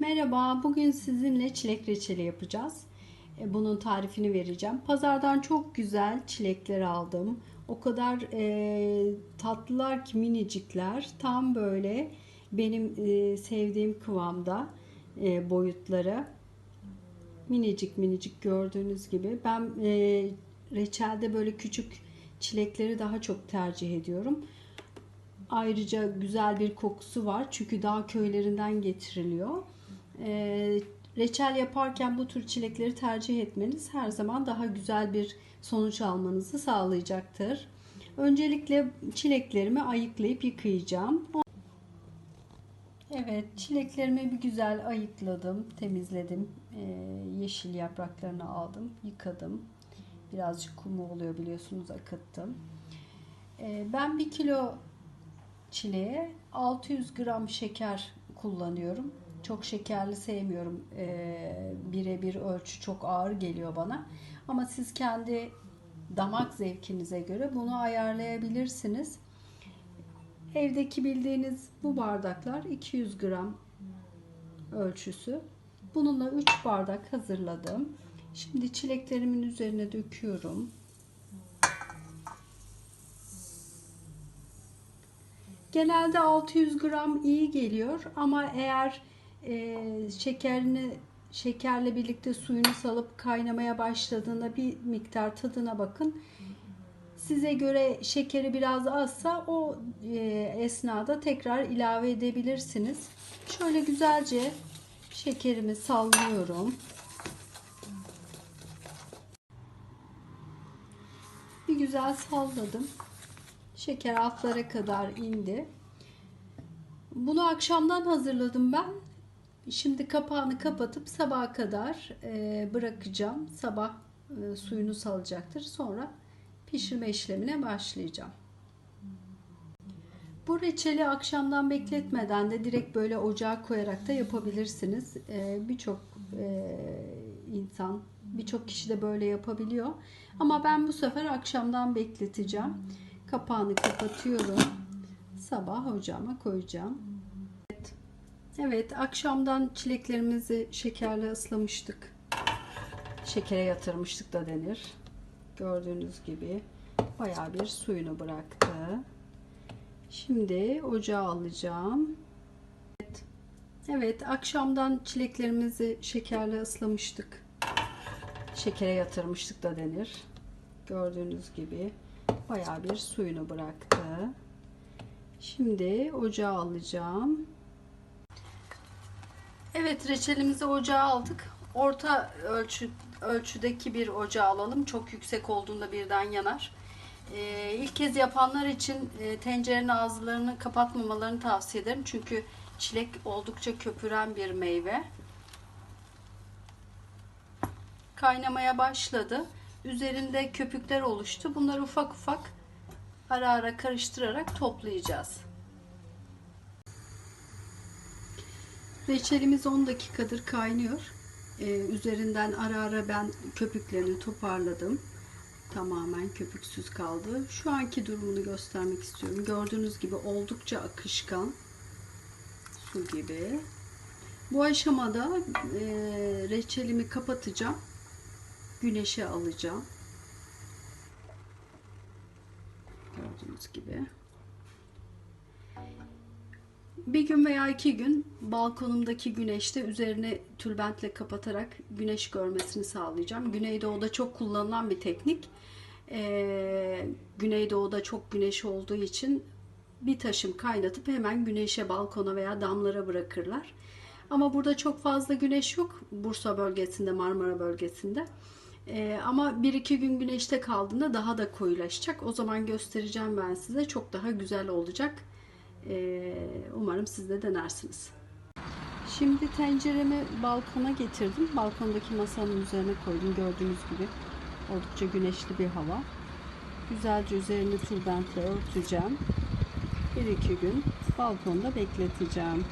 Merhaba, bugün sizinle çilek reçeli yapacağız. E, Bunun tarifini vereceğim. Pazardan çok güzel çilekler aldım. O kadar e, tatlılar ki minicikler. Tam böyle benim e, sevdiğim kıvamda e, boyutları. Minicik minicik gördüğünüz gibi. Ben e, reçelde böyle küçük çilekleri daha çok tercih ediyorum. Ayrıca güzel bir kokusu var çünkü dağ köylerinden getiriliyor. Ee, reçel yaparken bu tür çilekleri tercih etmeniz her zaman daha güzel bir sonuç almanızı sağlayacaktır. Öncelikle çileklerimi ayıklayıp yıkayacağım. Evet, çileklerimi bir güzel ayıkladım, temizledim. Ee, yeşil yapraklarını aldım, yıkadım. Birazcık kumu oluyor biliyorsunuz, akıttım. Ee, ben bir kilo çileğe 600 gram şeker kullanıyorum. Çok şekerli sevmiyorum. Ee, birebir ölçü çok ağır geliyor bana. Ama siz kendi damak zevkinize göre bunu ayarlayabilirsiniz. Evdeki bildiğiniz bu bardaklar 200 gram ölçüsü. Bununla 3 bardak hazırladım. Şimdi çileklerimin üzerine döküyorum. Genelde 600 gram iyi geliyor ama eğer e, şekerini şekerle birlikte suyunu salıp kaynamaya başladığında bir miktar tadına bakın. Size göre şekeri biraz azsa o e, esnada tekrar ilave edebilirsiniz. Şöyle güzelce şekerimi sallıyorum. Bir güzel salladım. Şeker altlara kadar indi. Bunu akşamdan hazırladım ben. Şimdi kapağını kapatıp sabaha kadar e, bırakacağım. Sabah e, suyunu salacaktır. Sonra pişirme işlemine başlayacağım. Bu reçeli akşamdan bekletmeden de direkt böyle ocağa koyarak da yapabilirsiniz. E, birçok insan, birçok kişi de böyle yapabiliyor. Ama ben bu sefer akşamdan bekleteceğim. Kapağını kapatıyorum. Sabah ocağıma koyacağım. Evet. Evet, akşamdan çileklerimizi şekerle ıslamıştık. Şekere yatırmıştık da denir. Gördüğünüz gibi bayağı bir suyunu bıraktı. Şimdi ocağa alacağım. Evet. Evet, akşamdan çileklerimizi şekerle ıslamıştık. Şekere yatırmıştık da denir. Gördüğünüz gibi bayağı bir suyunu bıraktı. Şimdi ocağa alacağım. Evet reçelimizi ocağa aldık. Orta ölçü ölçüdeki bir ocağa alalım. Çok yüksek olduğunda birden yanar. Ee, ilk kez yapanlar için e, tencerenin ağızlarını kapatmamalarını tavsiye ederim. Çünkü çilek oldukça köpüren bir meyve. Kaynamaya başladı. Üzerinde köpükler oluştu. Bunları ufak ufak ara ara karıştırarak toplayacağız. Reçelimiz 10 dakikadır kaynıyor. Ee, üzerinden ara ara ben köpüklerini toparladım. Tamamen köpüksüz kaldı. Şu anki durumunu göstermek istiyorum. Gördüğünüz gibi oldukça akışkan. Su gibi. Bu aşamada e, reçelimi kapatacağım. Güneşe alacağım. Gördüğünüz gibi. Bir gün veya iki gün balkonumdaki güneşte üzerine tülbentle kapatarak güneş görmesini sağlayacağım. Güneydoğu'da çok kullanılan bir teknik. Ee, Güneydoğu'da çok güneş olduğu için bir taşım kaynatıp hemen güneşe, balkona veya damlara bırakırlar. Ama burada çok fazla güneş yok. Bursa bölgesinde, Marmara bölgesinde. Ee, ama bir iki gün güneşte kaldığında daha da koyulaşacak. O zaman göstereceğim ben size. Çok daha güzel olacak. Ee, umarım siz de denersiniz. Şimdi tenceremi balkona getirdim. Balkondaki masanın üzerine koydum. Gördüğünüz gibi oldukça güneşli bir hava. Güzelce üzerini tülbentle örteceğim. Bir iki gün balkonda bekleteceğim.